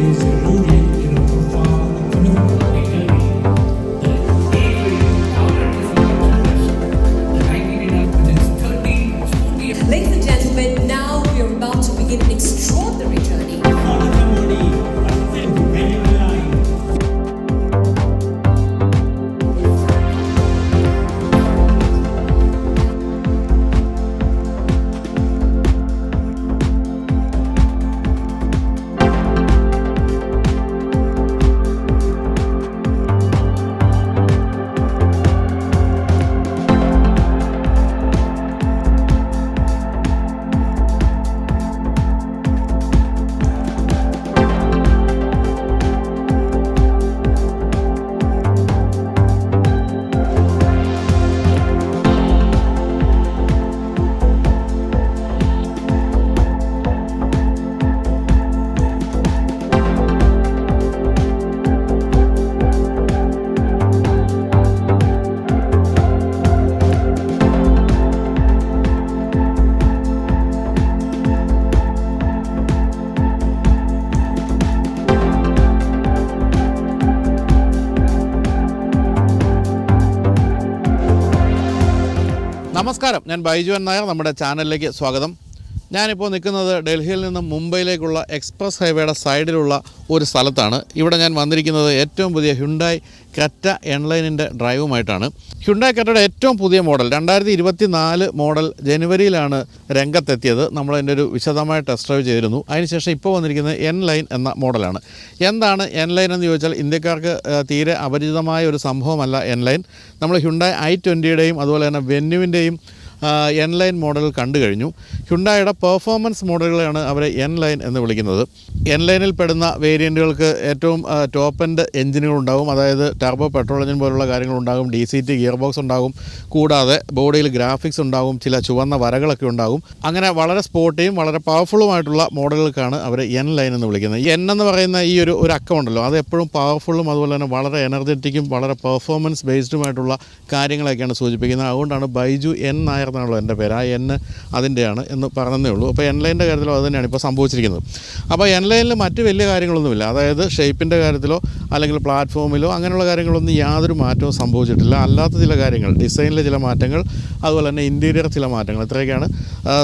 is നമസ്കാരം. ഞാൻ ബൈജുവൻ നായർ. നമ്മുടെ ചാനലിലേക്ക് സ്വാഗതം. ഞാനിപ്പോൾ നിൽക്കുന്നത് ഡൽഹിയിൽ നിന്ന് മുംബൈയിലേക്കുള്ള എക്സ്പ്രസ് ഹൈവേയുടെ സൈഡിലുള്ള ഒരു സ്ഥലത്താണ്. ഇവിടെ ഞാൻ വന്നിരിക്കുന്നത് ഏറ്റവും പുതിയ ഹ്യുണ്ടായി കറ്റ എൺലൈനിന്റെ ഡ്രൈവുമായിട്ടാണ്. ഹ്യുണ്ടായി കറ്റയുടെ ഏറ്റവും പുതിയ മോഡൽ രണ്ടായിരത്തി ഇരുപത്തി നാല് മോഡൽ ജനുവരിയിലാണ് രംഗത്തെത്തിയത്. നമ്മളതിന്റെ ഒരു വിശദമായ ടെസ്റ്റ് ഡ്രൈവ് ചെയ്തിരുന്നു. അതിനുശേഷം ഇപ്പോൾ വന്നിരിക്കുന്നത് എൻ ലൈൻ എന്ന മോഡലാണ്. എന്താണ് എൻ ലൈൻ എന്ന് ചോദിച്ചാൽ ഇന്ത്യക്കാർക്ക് തീരെ അപരിചിതമായ ഒരു സംഭവമല്ല എൻ ലൈൻ നമ്മൾ ഹ്യുണ്ടായി ഐ ട്വന്റിയുടെയും അതുപോലെ തന്നെ വെന്യുവിന്റെയും എൻ ലൈൻ മോഡൽ കണ്ടു കഴിഞ്ഞു. ഹ്യുണ്ടായുടെ പെർഫോമൻസ് മോഡലുകളാണ് അവരെ എൻ ലൈൻ എന്ന് വിളിക്കുന്നത്. എൻ ലൈനിൽ പെടുന്ന വേരിയന്റുകൾക്ക് ഏറ്റവും ടോപ്പ് എൻഡ് ഉണ്ടാകും അതായത് ടർബോ പെട്രോൾ എഞ്ചിൻ പോലുള്ള കാര്യങ്ങളുണ്ടാകും D C T gear box ഉണ്ടാകും. കൂടാതെ ബോഡിയിൽ ഗ്രാഫിക്സ് ഉണ്ടാകും. ചില ചുവന്ന വരകളൊക്കെ ഉണ്ടാകും. അങ്ങനെ വളരെ സ്പോർട്ടിയും വളരെ പവർഫുള്ളുമായിട്ടുള്ള മോഡലുകൾക്കാണ് അവർ എൻ ലൈൻ എന്ന് വിളിക്കുന്നത്. എൻ എന്ന് പറയുന്ന ഈ ഒരു ഒരു അക്കമുണ്ടല്ലോ അത് എപ്പോഴും പവർഫുള്ളും അതുപോലെ തന്നെ വളരെ എനർജറ്റിക്കും വളരെ പെർഫോമൻസ് ബേസ്ഡുമായിട്ടുള്ള കാര്യങ്ങളൊക്കെയാണ് സൂചിപ്പിക്കുന്നത്. അതുകൊണ്ടാണ് ബൈജു എൻ നായർ എന്നാണല്ലോ എന്റെ പേര് ആ എൻ അതിന്റെയാണ് എന്ന് പറഞ്ഞതേ ഉള്ളൂ. അപ്പോൾ എൻലൈന്റെ കാര്യത്തിലോ കാര്യത്തിലും അത് തന്നെയാണ് ഇപ്പോൾ സംഭവിച്ചിരിക്കുന്നത്. അപ്പോൾ എൻലൈനിൽ മറ്റ് വലിയ കാര്യങ്ങളൊന്നുമില്ല. അതായത് ഷേപ്പിന്റെ കാര്യത്തിലോ അല്ലെങ്കിൽ പ്ലാറ്റ്ഫോമിലോ അങ്ങനെയുള്ള കാര്യങ്ങളൊന്നും യാതൊരു മാറ്റവും സംഭവിച്ചിട്ടില്ല. അല്ലാത്ത ചില കാര്യങ്ങൾ ഡിസൈനിലെ ചില മാറ്റങ്ങൾ അതുപോലെ തന്നെ ഇന്റീരിയർ ചില മാറ്റങ്ങൾ ഇത്രയൊക്കെയാണ്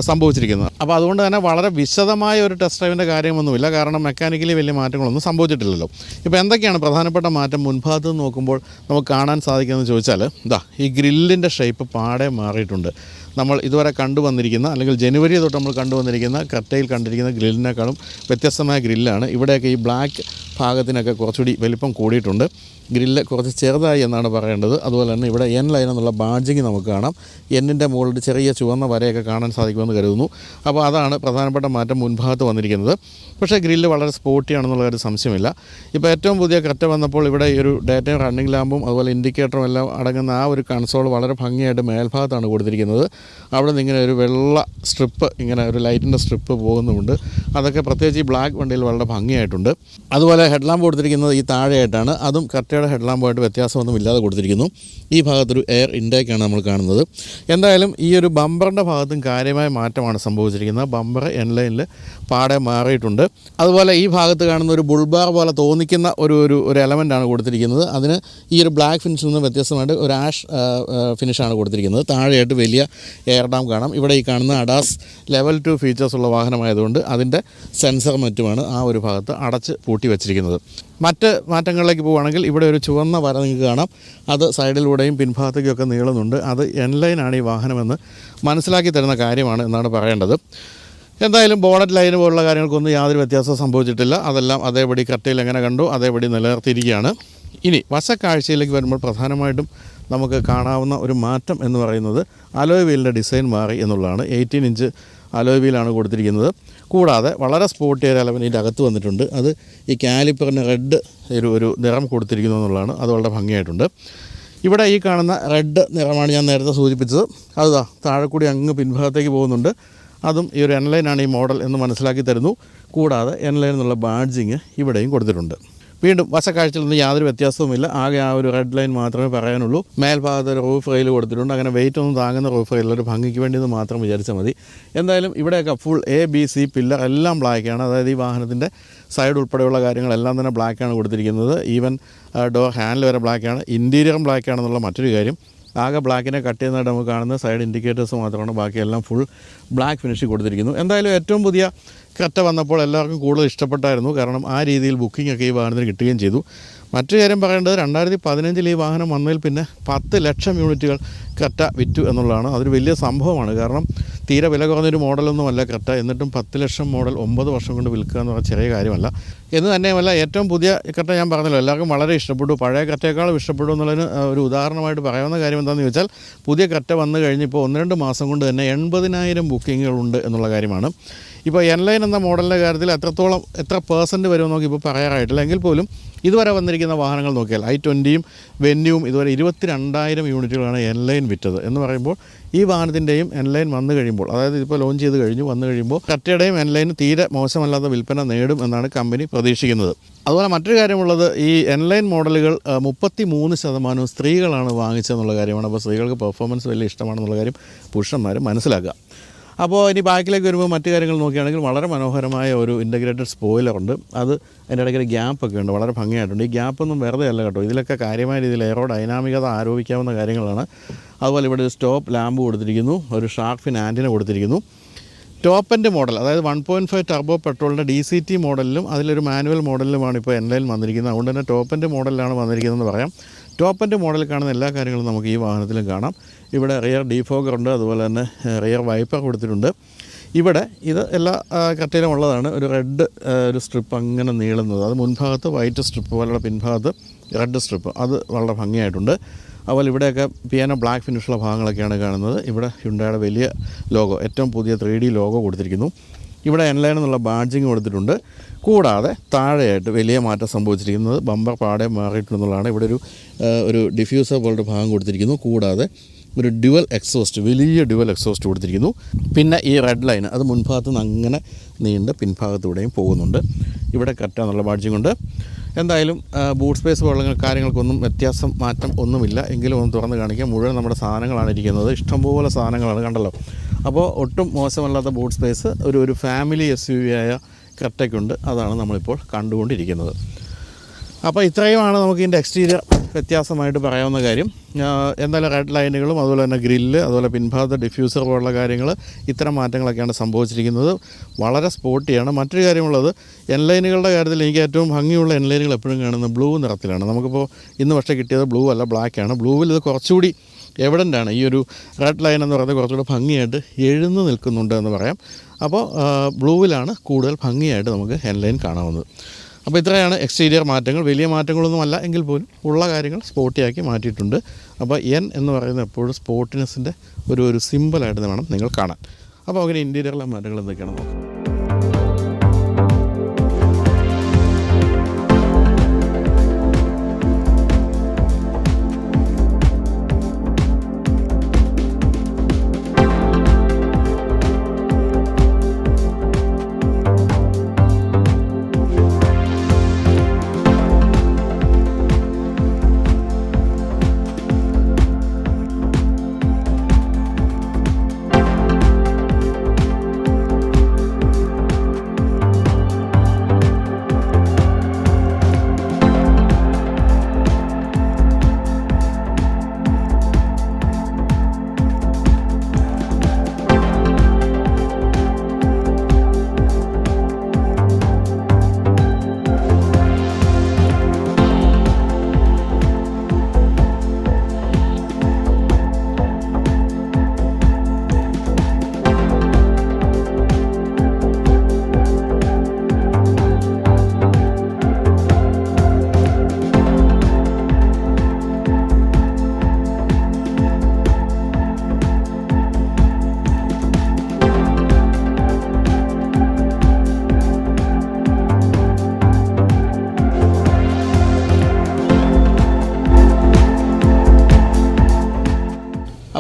സംഭവിച്ചിരിക്കുന്നത്. അപ്പോൾ അതുകൊണ്ട് തന്നെ വളരെ വിശദമായ ഒരു ടെസ്റ്റ് ഡ്രൈവിന്റെ കാര്യമൊന്നുമില്ല. കാരണം മെക്കാനിക്കലി വലിയ മാറ്റങ്ങളൊന്നും സംഭവിച്ചിട്ടില്ലല്ലോ. ഇപ്പോൾ എന്തൊക്കെയാണ് പ്രധാനപ്പെട്ട മാറ്റം മുൻഭാഗത്ത് നോക്കുമ്പോൾ നമുക്ക് കാണാൻ സാധിക്കുന്നതെന്ന് ചോദിച്ചാൽ ഇതാ ഈ ഗ്രില്ലിന്റെ ഷേപ്പ് പാടെ മാറിയിട്ടുണ്ട്. നമ്മൾ ഇതുവരെ കണ്ടുവന്നിരിക്കുന്ന അല്ലെങ്കിൽ ജനുവരി തൊട്ട് നമ്മൾ കണ്ടുവന്നിരിക്കുന്ന കട്ടയിൽ കണ്ടിരിക്കുന്ന ഗ്രില്ലിനേക്കാളും വ്യത്യസ്തമായ ഗ്രില്ലാണ്. ഇവിടെയൊക്കെ ഈ ബ്ലാക്ക് ഭാഗത്തിനൊക്കെ കുറച്ചുകൂടി വലിപ്പം കൂടിയിട്ടുണ്ട്. ഗ്രില്ല് കുറച്ച് ചെറുതായി എന്നാണ് പറയേണ്ടത്. അതുപോലെ തന്നെ ഇവിടെ എൻ ലൈൻ എന്നുള്ള ബാഡ്ജിങ് നമുക്ക് കാണാം. എന്നിന്റെ മുകളിൽ ചെറിയ ചുവന്ന വരയൊക്കെ കാണാൻ സാധിക്കുമെന്ന് കരുതുന്നു. അപ്പോൾ അതാണ് പ്രധാനപ്പെട്ട മാറ്റം മുൻഭാഗത്ത് വന്നിരിക്കുന്നത്. പക്ഷേ ഗ്രില്ല് വളരെ സ്പോർട്ടിയാണെന്നുള്ള ഒരു സംശയമില്ല. ഇപ്പോൾ ഏറ്റവും പുതിയ കറ്റ വന്നപ്പോൾ ഇവിടെ ഈ ഒരു ഡേറ്റയും റണ്ണിംഗ് ലാമ്പും അതുപോലെ ഇൻഡിക്കേറ്ററും എല്ലാം അടങ്ങുന്ന ആ ഒരു കൺസോൾ വളരെ ഭംഗിയായിട്ട് മേൽഭാഗത്താണ് കൊടുത്തിരിക്കുന്നത്. അവിടെ നിന്ന് ഇങ്ങനെ ഒരു വെള്ള സ്ട്രിപ്പ് ഇങ്ങനെ ഒരു ലൈറ്റിന്റെ സ്ട്രിപ്പ് പോകുന്നുമുണ്ട്. അതൊക്കെ പ്രത്യേകിച്ച് ഈ ബ്ലാക്ക് വണ്ടിയിൽ വളരെ ഭംഗിയായിട്ടുണ്ട്. അതുപോലെ ഹെഡ് ലാമ്പ് കൊടുത്തിരിക്കുന്നത് ഈ താഴെയായിട്ടാണ്. അതും കറക്റ്റയുടെ ഹെഡ് ലാമ്പുമായിട്ട് വ്യത്യാസമൊന്നും ഇല്ലാതെ കൊടുത്തിരിക്കുന്നു. ഈ ഭാഗത്തൊരു എയർ ഇൻടേക്കാണ് നമ്മൾ കാണുന്നത്. എന്തായാലും ഈ ഒരു ബമ്പറിന്റെ ഭാഗത്തും കാര്യമായ മാറ്റമാണ് സംഭവിച്ചിരിക്കുന്നത്. ബമ്പർ എൻ ലൈനിൽ പാടെ മാറിയിട്ടുണ്ട്. അതുപോലെ ഈ ഭാഗത്ത് കാണുന്ന ഒരു ബുൾബാർ പോലെ തോന്നിക്കുന്ന ഒരു ഒരു ഒരു എലമെന്റാണ് കൊടുത്തിരിക്കുന്നത്. അതിന് ഈ ഒരു ബ്ലാക്ക് ഫിനിഷിൽ നിന്ന് വ്യത്യസ്തമായിട്ട് ഒരു ആഷ് ഫിനിഷാണ് കൊടുത്തിരിക്കുന്നത്. താഴെയായിട്ട് വലിയ എയർ ഡാം കാണാം. ഇവിടെ ഈ കാണുന്ന അഡാസ് ലെവൽ ടു ഫീച്ചേഴ്സ് ഉള്ള വാഹനമായതുകൊണ്ട് അതിന്റെ സെൻസർ മറ്റുമാണ് ആ ഒരു ഭാഗത്ത് അടച്ച് പൂട്ടി വെച്ചിരിക്കുന്നത്. മറ്റ് മാറ്റങ്ങളിലേക്ക് പോവുകയാണെങ്കിൽ ഇവിടെ ഒരു ചുവന്ന വര നിങ്ങൾക്ക് കാണാം. അത് സൈഡിലൂടെയും പിൻഭാഗത്തേക്കൊക്കെ നീളുന്നുണ്ട്. അത് എൻലൈനാണ് ഈ വാഹനമെന്ന് മനസ്സിലാക്കി തരുന്ന കാര്യമാണ് എന്നാണ് പറയേണ്ടത്. എന്തായാലും ബോണറ്റ് ലൈന് പോലുള്ള കാര്യങ്ങൾക്കൊന്നും യാതൊരു വ്യത്യാസവും സംഭവിച്ചിട്ടില്ല. അതെല്ലാം അതേപടി കട്ടയിൽ എങ്ങനെ കണ്ടു അതേപടി നിലനിർത്തിയിരിക്കുകയാണ്. ഇനി വശക്കാഴ്ചയിലേക്ക് വരുമ്പോൾ പ്രധാനമായിട്ടും നമുക്ക് കാണാവുന്ന ഒരു മാറ്റം എന്ന് പറയുന്നത് അലോയ് വീലിന്റെ ഡിസൈൻ മാറി എന്നുള്ളതാണ്. എയ്റ്റീൻ ഇഞ്ച് അലോയ് വീലാണ് കൊടുത്തിരിക്കുന്നത്. കൂടാതെ വളരെ സ്പോർട്ടി ഒരു അലവൻ ഇതിന്റെ അകത്ത് വന്നിട്ടുണ്ട്. അത് ഈ കാലിപ്പറിന് റെഡ് ഒരു ഒരു നിറം കൊടുത്തിരിക്കുന്നു എന്നുള്ളതാണ്. അത് വളരെ ഭംഗിയായിട്ടുണ്ട്. ഇവിടെ ഈ കാണുന്ന റെഡ് നിറമാണ് ഞാൻ നേരത്തെ സൂചിപ്പിച്ചത്. അതാ താഴെ കൂടി അങ്ങ് പിൻഭാഗത്തേക്ക് പോകുന്നുണ്ട്. അതും ഈ ഒരു എൻലൈനാണ് ഈ മോഡൽ എന്ന് മനസ്സിലാക്കി തരുന്നു. കൂടാതെ എൻലൈൻ എന്നുള്ള ബാഡ്ജിങ് ഇവിടെയും കൊടുത്തിട്ടുണ്ട്. വീണ്ടും വശക്കാഴ്ചയിൽ നിന്ന് യാതൊരു വ്യത്യാസവുമില്ല. ആകെ ആ ഒരു റെഡ് ലൈൻ മാത്രമേ പറയാനുള്ളൂ. മേൽഭാഗത്ത് ഒരു റൂഫ് റെയിൽ കൊടുത്തിട്ടുണ്ട്. അങ്ങനെ വെയിറ്റ് ഒന്നും താങ്ങുന്ന റൂഫ് റെയിൽ ഒരു ഭംഗിക്ക് വേണ്ടി എന്ന് മാത്രം വിചാരിച്ചാൽ മതി. എന്തായാലും ഇവിടെയൊക്കെ full A B C pillar എല്ലാം ബ്ലാക്കാണ് അതായത് ഈ വാഹനത്തിന്റെ സൈഡ് ഉൾപ്പെടെയുള്ള കാര്യങ്ങളെല്ലാം തന്നെ ബ്ലാക്കാണ് കൊടുത്തിരിക്കുന്നത്. ഈവൻ ഡോർ ഹാൻഡിൽ വരെ ബ്ലാക്കാണ് ഇന്റീരിയറും ബ്ലാക്കാണെന്നുള്ള മറ്റൊരു കാര്യം. ആകെ ബ്ലാക്കിനെ കട്ട് ചെയ്യുന്നതായിട്ട് നമുക്ക് കാണുന്ന സൈഡ് ഇൻഡിക്കേറ്റേഴ്സ് മാത്രമാണ്. ബാക്കിയെല്ലാം ഫുൾ ബ്ലാക്ക് ഫിനിഷ് കൊടുത്തിരിക്കുന്നു. എന്തായാലും ഏറ്റവും പുതിയ കറ്റ വന്നപ്പോൾ എല്ലാവർക്കും കൂടുതൽ ഇഷ്ടപ്പെട്ടായിരുന്നു. കാരണം ആ രീതിയിൽ ബുക്കിംഗ് ഒക്കെ ഈ വാഹനത്തിന് കിട്ടുകയും ചെയ്തു. മറ്റു കാര്യം പറയേണ്ടത് രണ്ടായിരത്തി പതിനഞ്ചിൽ ഈ വാഹനം വന്നതിൽ പിന്നെ പത്ത് ലക്ഷം യൂണിറ്റുകൾ കറ്റ വിറ്റു എന്നുള്ളതാണ്. അതൊരു വലിയ സംഭവമാണ്. കാരണം തീരെ വില കുറഞ്ഞൊരു മോഡലൊന്നുമല്ല കറ്റ എന്നിട്ടും പത്ത് ലക്ഷം മോഡൽ ഒമ്പത് വർഷം കൊണ്ട് വിൽക്കുക എന്ന് പറഞ്ഞാൽ ചെറിയ കാര്യമല്ല. എന്ന് തന്നെയുമല്ല ഏറ്റവും പുതിയ കറ്റ ഞാൻ പറഞ്ഞല്ലോ എല്ലാവർക്കും വളരെ ഇഷ്ടപ്പെട്ടു. പഴയ കറ്റയേക്കാളും ഇഷ്ടപ്പെട്ടു എന്നുള്ളതിന് ഒരു ഉദാഹരണമായിട്ട് പറയാവുന്ന കാര്യം എന്താണെന്ന് ചോദിച്ചാൽ പുതിയ കറ്റ വന്നു കഴിഞ്ഞിപ്പോൾ ഒന്ന് രണ്ട് മാസം കൊണ്ട് തന്നെ എൺപതിനായിരം ബുക്കിങ്ങുകളുണ്ട് എന്നുള്ള കാര്യമാണ്. ഇപ്പോൾ എൻലൈൻ എന്ന മോഡലിന്റെ കാര്യത്തിൽ എത്രത്തോളം എത്ര പേഴ്സന്റ് വരുമെന്ന് നോക്കി ഇപ്പോൾ പറയാറായിട്ടില്ല. എങ്കിൽ പോലും ഇതുവരെ വന്നിരിക്കുന്ന വാഹനങ്ങൾ നോക്കിയാൽ ഐ ട്വന്റിയും വെന്യൂവും ഇതുവരെ ഇരുപത്തി രണ്ടായിരം യൂണിറ്റുകളാണ് എൻലൈൻ വിറ്റത്. എന്ന് പറയുമ്പോൾ ഈ വാഹനത്തിന്റെയും എൻലൈൻ വന്നു കഴിയുമ്പോൾ അതായത് ഇപ്പോൾ ലോഞ്ച് ചെയ്ത് കഴിഞ്ഞു വന്നു കഴിയുമ്പോൾ കറ്റയുടെയും എൻലൈൻ തീരെ മോശമല്ലാത്ത വിൽപ്പന നേടും എന്നാണ് കമ്പനി പ്രതീക്ഷിക്കുന്നത്. അതുപോലെ മറ്റൊരു കാര്യമുള്ളത് ഈ എൻലൈൻ മോഡലുകൾ മുപ്പത്തി മൂന്ന് ശതമാനവും സ്ത്രീകളാണ് വാങ്ങിച്ചതെന്നുള്ള കാര്യമാണ്. അപ്പോൾ സ്ത്രീകൾക്ക് പെർഫോമൻസ് വലിയ ഇഷ്ടമാണെന്നുള്ള കാര്യം പുരുഷന്മാർ മനസ്സിലാക്കുക. അപ്പോൾ ഇനി ബാക്കിലേക്ക് വരുമ്പോൾ മറ്റു കാര്യങ്ങൾ നോക്കുകയാണെങ്കിൽ വളരെ മനോഹരമായ ഒരു ഇന്റഗ്രേറ്റഡ് സ്പോയിലർ ഉണ്ട്. അത് അതിന്റെ ഇടയ്ക്ക് ഒരു ഗ്യാപ്പൊക്കെ ഉണ്ട്. വളരെ ഭംഗിയായിട്ടുണ്ട്. ഈ ഗ്യാപ്പൊന്നും വെറുതെ അല്ല കേട്ടോ. ഇതിലൊക്കെ കാര്യമായ രീതിയിൽ എയറോ ഡൈനാമികത ആരോപിക്കാവുന്ന കാര്യങ്ങളാണ്. അതുപോലെ ഇവിടെ ഒരു സ്റ്റോപ്പ് ലാമ്പ് കൊടുത്തിരിക്കുന്നു. ഒരു ഷാർക്ക് ഫിൻ ആന്റിന കൊടുത്തിരിക്കുന്നു. ടോപ്പ് എൻഡ് മോഡൽ അതായത് വൺ പോയിന്റ് ഫൈവ് ടർബോ പെട്രോളിന്റെ ഡി സി ടി മോഡലിലും അതിലൊരു മാനുവൽ മോഡലിലുമാണ് ഇപ്പോൾ എൻലൈൻ വന്നിരിക്കുന്നത്. അതുകൊണ്ട് തന്നെ ടോപ്പ് എൻഡ് മോഡലിലാണ് വന്നിരിക്കുന്നതെന്ന് പറയാം. ടോപ്പ് എൻഡ് മോഡലിൽ കാണുന്ന എല്ലാ കാര്യങ്ങളും നമുക്ക് ഈ വാഹനത്തിലും കാണാം. ഇവിടെ റിയർ ഡീഫോഗർ ഉണ്ട് അതുപോലെ തന്നെ റിയർ വൈപ്പർ കൊടുത്തിട്ടുണ്ട്. ഇവിടെ ഇത് എല്ലാ കട്ടയിലും ഉള്ളതാണ്. ഒരു റെഡ് ഒരു സ്ട്രിപ്പ് അങ്ങനെ നീളുന്നത്. അത് മുൻഭാഗത്ത് വൈറ്റ് സ്ട്രിപ്പ് പോലുള്ള പിൻഭാഗത്ത് റെഡ് സ്ട്രിപ്പ് അത് വളരെ ഭംഗിയായിട്ടുണ്ട്. അതുപോലെ ഇവിടെയൊക്കെ പിയാനോ ബ്ലാക്ക് ഫിനിഷുള്ള ഭാഗങ്ങളൊക്കെയാണ് കാണുന്നത്. ഇവിടെ ഹുണ്ടായുടെ വലിയ ലോഗോ ഏറ്റവും പുതിയ ത്രീ ഡി ലോഗോ കൊടുത്തിരിക്കുന്നു. ഇവിടെ എൻലൈൻ എന്നുള്ള ബാഡ്ജിങ് കൊടുത്തിട്ടുണ്ട്. കൂടാതെ താഴെയായിട്ട് വലിയ മാറ്റം സംഭവിച്ചിരിക്കുന്നത് ബമ്പർ പാടെ മാറിയിട്ടുണ്ടെന്നുള്ളതാണ്. ഇവിടെ ഒരു ഒരു ഡിഫ്യൂസർ പോലൊരു ഭാഗം കൊടുത്തിരിക്കുന്നു. കൂടാതെ ഒരു ഡ്യുവൽ എക്സോസ്റ്റ് വലിയ ഡ്യുവൽ എക്സോസ്റ്റ് കൊടുത്തിരിക്കുന്നു. പിന്നെ ഈ റെഡ് ലൈൻ അത് മുൻഭാഗത്ത് നിന്ന് അങ്ങനെ നീണ്ട് പിൻഭാഗത്തൂടെയും പോകുന്നുണ്ട്. ഇവിടെ കറക്റ്റ് എന്നുള്ള ബാഡ്ജിങ് കൊണ്ട്. എന്തായാലും ബൂട്ട് സ്പേസ് പോലുള്ള കാര്യങ്ങൾക്കൊന്നും വ്യത്യാസം മാറ്റം ഒന്നുമില്ല. എങ്കിലും ഒന്ന് തുറന്ന് കാണിക്കാം. മുഴുവൻ നമ്മുടെ സാധനങ്ങളാണ് ഇരിക്കുന്നത്. ഇഷ്ടംപോലെ സാധനങ്ങളാണ് കണ്ടല്ലോ. അപ്പോൾ ഒട്ടും മോശമല്ലാത്ത ബൂട്ട് സ്പേസ് ഒരു ഒരു ഫാമിലി എസ് യു വി ആയ കറക്റ്റയ്ക്കുണ്ട് അതാണ് നമ്മളിപ്പോൾ കണ്ടുകൊണ്ടിരിക്കുന്നത്. അപ്പോൾ ഇത്രയുമാണ് നമുക്ക് ഇതിന്റെ എക്സ്റ്റീരിയർ വ്യത്യാസമായിട്ട് പറയാവുന്ന കാര്യം. എന്തായാലും റെഡ് ലൈനുകളും അതുപോലെ തന്നെ ഗ്രില്ല് അതുപോലെ പിൻഭാഗത്ത് ഡിഫ്യൂസർ പോലുള്ള കാര്യങ്ങൾ ഇത്തരം മാറ്റങ്ങളൊക്കെയാണ് സംഭവിച്ചിരിക്കുന്നത്. വളരെ സ്പോർട്ടിയാണ് മറ്റൊരു കാര്യമുള്ളത് എൻലൈനുകളുടെ കാര്യത്തിൽ എനിക്ക് ഏറ്റവും ഭംഗിയുള്ള എൻ ലൈനുകൾ എപ്പോഴും കാണുന്നത് ബ്ലൂ നിറത്തിലാണ്. നമുക്കിപ്പോൾ ഇന്ന് പക്ഷേ കിട്ടിയത് ബ്ലൂ അല്ല ആണ്. ബ്ലൂവിൽ ഇത് കുറച്ചുകൂടി എവിഡന്റ് ആണ്. ഈ ഒരു റെഡ് ലൈൻ എന്ന് പറയുന്നത് കുറച്ചുകൂടി ഭംഗിയായിട്ട് എഴുന്നു നിൽക്കുന്നുണ്ട് എന്ന് പറയാം. അപ്പോൾ ബ്ലൂവിലാണ് കൂടുതൽ ഭംഗിയായിട്ട് നമുക്ക് ഹെൻലൈൻ കാണാവുന്നത്. അപ്പോൾ ഇത്രയാണ് എക്സ്റ്റീരിയർ മാറ്റങ്ങൾ. വലിയ മാറ്റങ്ങളൊന്നുമല്ല എങ്കിൽ പോലും ഉള്ള കാര്യങ്ങൾ സ്പോർട്ടിയാക്കി മാറ്റിയിട്ടുണ്ട്. അപ്പോൾ എൻ എന്ന് പറയുന്നത് എപ്പോഴും സ്പോർട്ടിനെസ്സിന്റെ ഒരു ഒരു സിമ്പിളായിട്ട് വേണം നിങ്ങൾ കാണാൻ. അപ്പോൾ അങ്ങനെ ഇന്റീരിയറിലെ മാറ്റങ്ങൾ എന്തൊക്കെയാണ് നോക്കാം.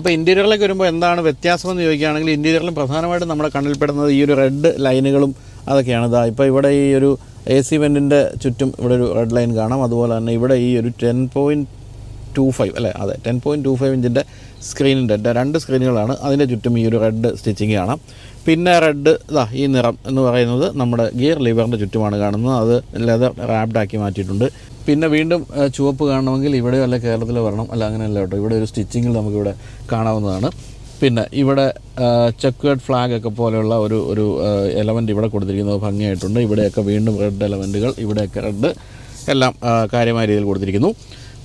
അപ്പോൾ ഇന്റീരിയറിലേക്ക് വരുമ്പോൾ എന്താണ് വ്യത്യാസമെന്ന് ചോദിക്കുകയാണെങ്കിൽ ഇന്റീരിയറിലും പ്രധാനമായിട്ടും നമ്മുടെ കണ്ണിൽപ്പെടുന്നത് ഈ ഒരു റെഡ് ലൈനുകളും അതൊക്കെയാണ്. ഇതാ ഇപ്പോൾ ഇവിടെ ഈ ഒരു എ സി വെന്റിന്റെ ചുറ്റും ഇവിടെ ഒരു റെഡ് ലൈൻ കാണാം. അതുപോലെ തന്നെ ഇവിടെ ഈ ഒരു ടെൻ പോയിന്റ് ടു ഫൈവ് അല്ലേ? അതെ ടെൻ പോയിന്റ് ടു ഫൈവ് ഇഞ്ചിന്റെ സ്ക്രീനിന്റെ രണ്ട് സ്ക്രീനുകളാണ് അതിന്റെ ചുറ്റും ഈ ഒരു റെഡ് സ്റ്റിച്ചിങ് കാണാം. പിന്നെ റെഡ് ഇതാ ഈ നിറം എന്ന് പറയുന്നത് നമ്മുടെ ഗിയർ ലിവറിന്റെ ചുറ്റുമാണ് കാണുന്നത്. അത് ലെതർ റാപ്ഡാക്കി മാറ്റിയിട്ടുണ്ട്. പിന്നെ വീണ്ടും ചുവപ്പ് കാണണമെങ്കിൽ ഇവിടെ അല്ല കേരളത്തിൽ വരണം. അല്ല അങ്ങനെയല്ല കേട്ടോ. ഇവിടെ ഒരു സ്റ്റിച്ചിങ്ങിൽ നമുക്കിവിടെ കാണാവുന്നതാണ്. പിന്നെ ഇവിടെ ചെക്വേർഡ് ഫ്ലാഗ് ഒക്കെ പോലെയുള്ള ഒരു ഒരു എലമെന്റ് ഇവിടെ കൊടുത്തിരിക്കുന്നത് ഭംഗിയായിട്ടുണ്ട്. ഇവിടെയൊക്കെ വീണ്ടും റെഡ് എലമെന്റുകൾ ഇവിടെയൊക്കെ റെഡ് എല്ലാം കാര്യമായ രീതിയിൽ കൊടുത്തിരിക്കുന്നു.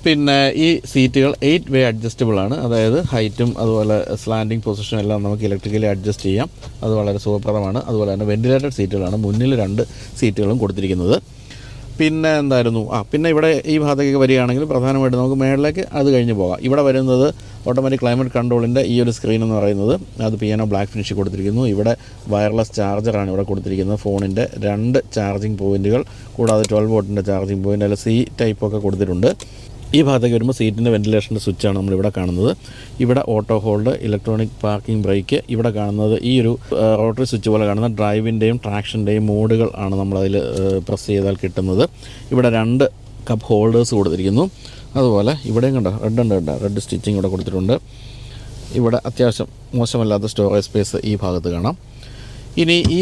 പിന്നെ ഈ സീറ്റുകൾ എയ്റ്റ് വേ അഡ്ജസ്റ്റബിൾ ആണ്. അതായത് ഹൈറ്റും അതുപോലെ സ്ലാൻഡിങ് പൊസിഷനും എല്ലാം നമുക്ക് ഇലക്ട്രിക്കലി അഡ്ജസ്റ്റ് ചെയ്യാം. അത് വളരെ സുഖപ്രദമാണ്. അതുപോലെ തന്നെ വെന്റിലേറ്റഡ് സീറ്റുകളാണ് മുന്നിൽ രണ്ട് സീറ്റുകളും കൊടുത്തിരിക്കുന്നത്. പിന്നെ എന്തായിരുന്നു? ആ പിന്നെ ഇവിടെ ഈ ഭാഗത്തേക്ക് വരികയാണെങ്കിൽ പ്രധാനമായിട്ടും നമുക്ക് മേളിലേക്ക് അത് കഴിഞ്ഞ് പോകാം. ഇവിടെ വരുന്നത് ഓട്ടോമാറ്റിക് ക്ലൈമറ്റ് കൺട്രോളിന്റെ ഈ ഒരു സ്ക്രീൻ എന്ന് പറയുന്നത്. അത് പിയാനോ ബ്ലാക്ക് ഫിനിഷ് കൊടുത്തിരിക്കുന്നു. ഇവിടെ വയർലെസ് ചാർജറാണ് ഇവിടെ കൊടുത്തിരിക്കുന്നത്. ഫോണിന്റെ രണ്ട് ചാർജിങ് പോയിന്റുകൾ കൂടാതെ ട്വൽവ് വോട്ടിന്റെ ചാർജിങ് പോയിന്റ് അല്ല സി ടൈപ്പൊക്കെ കൊടുത്തിട്ടുണ്ട്. ഈ ഭാഗത്തേക്ക് വരുമ്പോൾ സീറ്റിന്റെ വെന്റിലേഷന്റെ സ്വിച്ചാണ് നമ്മളിവിടെ കാണുന്നത്. ഇവിടെ auto hold electronic parking brake ഇവിടെ കാണുന്നത് ഈ ഒരു റോട്ടറി സ്വിച്ച് പോലെ കാണുന്ന ഡ്രൈവിന്റെയും ട്രാക്ഷന്റെയും മോഡുകൾ ആണ് നമ്മളതിൽ പ്രസ് ചെയ്താൽ കിട്ടുന്നത്. ഇവിടെ രണ്ട് കപ്പ് ഹോൾഡേഴ്സ് കൊടുത്തിരിക്കുന്നു. അതുപോലെ ഇവിടെയും കണ്ടോ റെഡ് ഉണ്ട് കേട്ടോ റെഡ് സ്റ്റിച്ചിങ് ഇവിടെ കൊടുത്തിട്ടുണ്ട്. ഇവിടെ അത്യാവശ്യം മോശമല്ലാത്ത സ്റ്റോറേജ് സ്പേസ് ഈ ഭാഗത്ത് കാണാം. ഇനി ഈ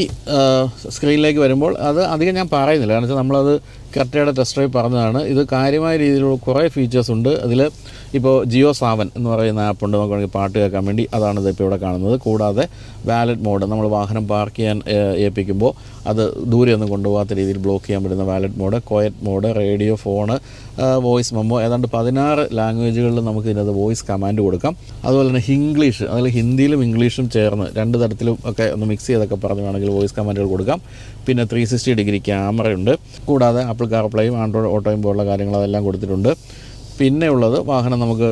സ്ക്രീനിലേക്ക് വരുമ്പോൾ അത് അധികം ഞാൻ പറയുന്നില്ല. കാരണം വെച്ചാൽ നമ്മളത് കറക്റ്റായിട്ട് ടെസ്റ്റ് ഡ്രൈവ് പറഞ്ഞതാണ്. ഇത് കാര്യമായ രീതിയിലുള്ള കുറേ ഫീച്ചേഴ്സ് ഉണ്ട്. അതിൽ ഇപ്പോൾ ജിയോ സാവൻ എന്ന് പറയുന്ന ആപ്പ് ഉണ്ട്. നമുക്ക് വേണമെങ്കിൽ പാട്ട് കേൾക്കാൻ വേണ്ടി അതാണ് ഇതിപ്പോൾ ഇവിടെ കാണുന്നത്. കൂടാതെ വാലറ്റ് മോഡ് നമ്മൾ വാഹനം പാർക്ക് ചെയ്യാൻ ഏൽപ്പിക്കുമ്പോൾ അത് ദൂരെ ഒന്നും കൊണ്ടുപോകാത്ത രീതിയിൽ ബ്ലോക്ക് ചെയ്യാൻ പറ്റുന്ന valet mode quiet mode radio phone voice memo ഏതാണ്ട് പതിനാറ് ലാംഗ്വേജുകളിൽ നമുക്ക് ഇതിനകത്ത് വോയിസ് കമാൻഡ് കൊടുക്കാം. അതുപോലെ തന്നെ ഇംഗ്ലീഷ് അതിൽ ഹിന്ദിയിലും ഇംഗ്ലീഷും ചേർന്ന് രണ്ട് തരത്തിലും ഒക്കെ ഒന്ന് മിക്സ് ചെയ്തൊക്കെ പറഞ്ഞു വേണമെങ്കിൽ വോയിസ് കമാൻഡുകൾ കൊടുക്കാം. പിന്നെ ത്രീ സിക്സ്റ്റി ഡിഗ്രി ക്യാമറയുണ്ട് കൂടാതെ ആപ്പിൾ കാർപ്ലേയും ആൻഡ്രോയിഡ് ഓട്ടോയും പോലുള്ള കാര്യങ്ങൾ അതെല്ലാം കൊടുത്തിട്ടുണ്ട്. പിന്നെ ഉള്ളത് വാഹനം നമുക്ക്